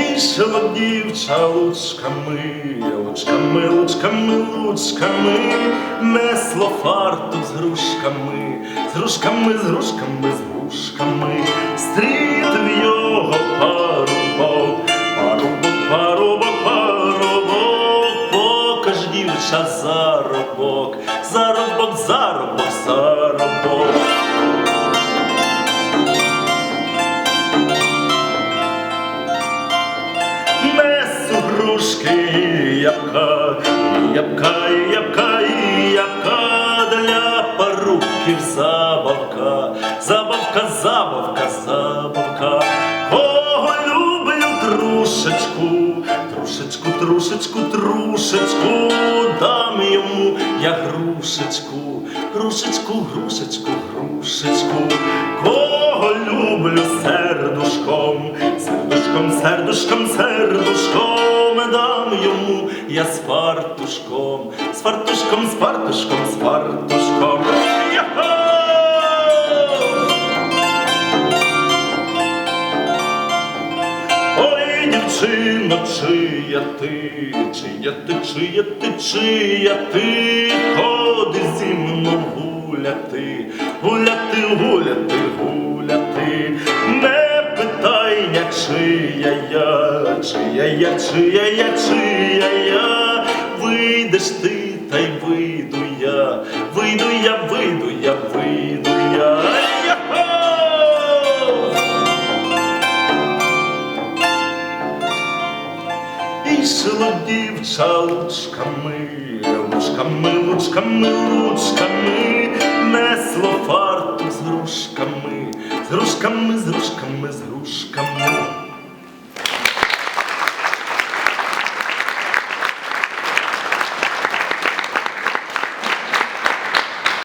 Йшла дівча лучками, лучками, лучками, лучками, несло фартук з грушками, з грушками, з грушками, з грушками, стрітив його парубок, парубок, парубок, парубок, покаж дівча заробок, заробок, заробок, заробок. Грушки, яка, яка, яка, яка для парубків забавка, забавка, забавка, забавка. Кого люблю трушечку, трушечку, трушечку, трушечку, дам йому я грушечку, грушечку, грушечку, грушечку. Кого люблю сердушком, сердушком, сердушком, сердушком, дам йому. Я з фартушком, з фартушком, з фартушком, з фартушком. Ой, дівчино, чия ти, чия ти, чия ти, чия ти, ходи зі мною гуляти, гуляти, гуляти, гуляти, не питай, я чия я, чия я, чия я, чия я, вийдеш ти, та й вийду я, вийду я, вийду я, вийду я. Йо-хо! І йшла дівча лучками, лучками, лучками, лучками, несло фартук з грушками, з грушками, з грушками, з грушками.